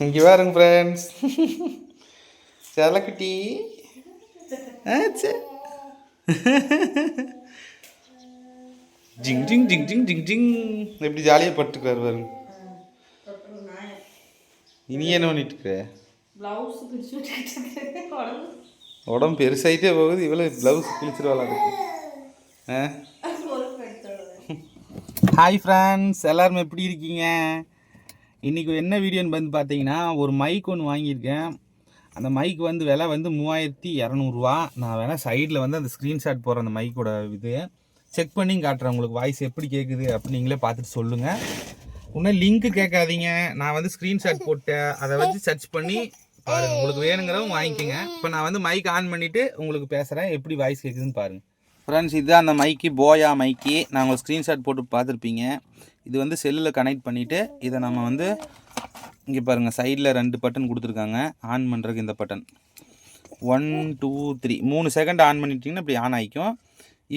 இங்கே பாருங்க ஃப்ரெண்ட்ஸ் செல்லக்குட்டி ஆ சே. ஜிங் ஜிங் ஜிங் ஜிங் ஜிங் ஜிங். எப்படி ஜாலியாக பட்டுக்கிறாரு பாருங்க. இனி என்ன பண்ணிட்டு இருக்கிற உடம்பு. பெருசாயிட்டே போகுது. இவ்வளோ ப்ளவுஸ் கிழிச்சிருவாளா இருக்கு ஆ? ஹாய் ஃப்ரெண்ட்ஸ் எல்லாரும் எப்படி இருக்கீங்க? இன்றைக்கி என்ன வீடியோன்னு வந்து பார்த்தீங்கன்னா ஒரு மைக் ஒன்று வாங்கியிருக்கேன். அந்த மைக் வந்து விலை வந்து மூவாயிரத்தி இரநூறுவா. நான் வேணால் சைடில் வந்து அந்த ஸ்க்ரீன்ஷாட் போடுற அந்த மைக்கோட இது. செக் பண்ணி காட்டுறேன் உங்களுக்கு வாய்ஸ் எப்படி கேட்குது அப்படி நீங்களே பார்த்துட்டு சொல்லுங்கள் இன்னும் லிங்க்கு கேட்காதீங்க. நான் வந்து ஸ்க்ரீன்ஷாட் போட்டேன். அதை வச்சு சர்ச் பண்ணி பாருங்கள் உங்களுக்கு வேணுங்கிறவங்க வாங்கிக்கோங்க. இப்போ நான் வந்து மைக் ஆன் பண்ணிவிட்டு உங்களுக்கு பேசுகிறேன் எப்படி வாய்ஸ் கேட்குதுன்னு பாருங்கள் ஃப்ரெண்ட்ஸ் இதுதான் அந்த மைக்கு போயா மைக்கு நான் உங்களுக்கு ஸ்க்ரீன்ஷாட் போட்டு பார்த்துருப்பீங்க. இது வந்து செல்லில் கனெக்ட் பண்ணிவிட்டு இதை நம்ம வந்து இங்கே பாருங்கள் சைடில் ரெண்டு பட்டன் கொடுத்துருக்காங்க. ஆன் பண்ணுறதுக்கு இந்த பட்டன் ஒன் டூ த்ரீ மூணு செகண்ட் ஆன் பண்ணிட்டீங்கன்னா இப்படி ஆன் ஆகிக்கும்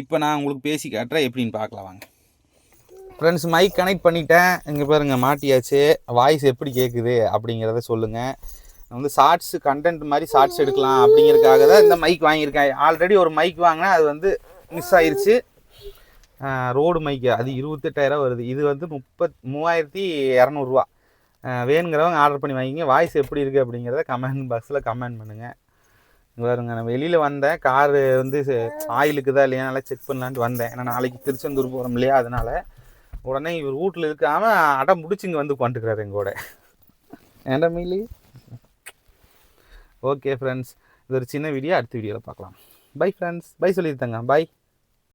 இப்போ நான் உங்களுக்கு பேசி காட்டுறேன் எப்படின்னு பார்க்கலாம் வாங்க. ஃப்ரெண்ட்ஸ் மைக் கனெக்ட் பண்ணிட்டேன். இங்கே பாருங்கள் மாட்டியாச்சு. வாய்ஸ் எப்படி கேட்குது அப்படிங்கிறத சொல்லுங்கள் வந்து ஷார்ட்ஸ் கண்டென்ட் மாதிரி ஷார்ட்ஸ் எடுக்கலாம் அப்படிங்கிறதுக்காக தான் இந்த மைக் வாங்கியிருக்கேன். ஆல்ரெடி ஒரு மைக் வாங்கினேன் அது வந்து மிஸ் ஆயிருச்சு. ரோடு மைக்கு அது இருபத்தெட்டாயிரம் வருது. இது வந்து முப்பத் மூவாயிரத்தி இரநூறுவா. வேணுங்கிறவங்க ஆர்டர் பண்ணி வாங்கிங்க. வாய்ஸ் எப்படி இருக்குது அப்படிங்கிறத கமெண்ட் பாக்ஸில் கமெண்ட் பண்ணுங்கள் பாருங்க நான் வெளியில் வந்தேன். காரு வந்து ஆயிலுக்கு தான் இல்லையா நல்லா செக் பண்ணலான்ட்டு வந்தேன். ஏன்னா நாளைக்கு திருச்செந்தூர் போகிறோம் இல்லையா அதனால. உடனே இவர் வீட்டில் இருக்காம அடம் முடிச்சு இங்கே வந்து உட்காந்துக்கிறாரு எங்கூட ஏன்டா மீலி? ஓகே ஃப்ரெண்ட்ஸ் இது ஒரு சின்ன வீடியோ அடுத்த வீடியோவில் பார்க்கலாம். பை ஃப்ரெண்ட்ஸ் பை சொல்லியிருந்தேங்க. பை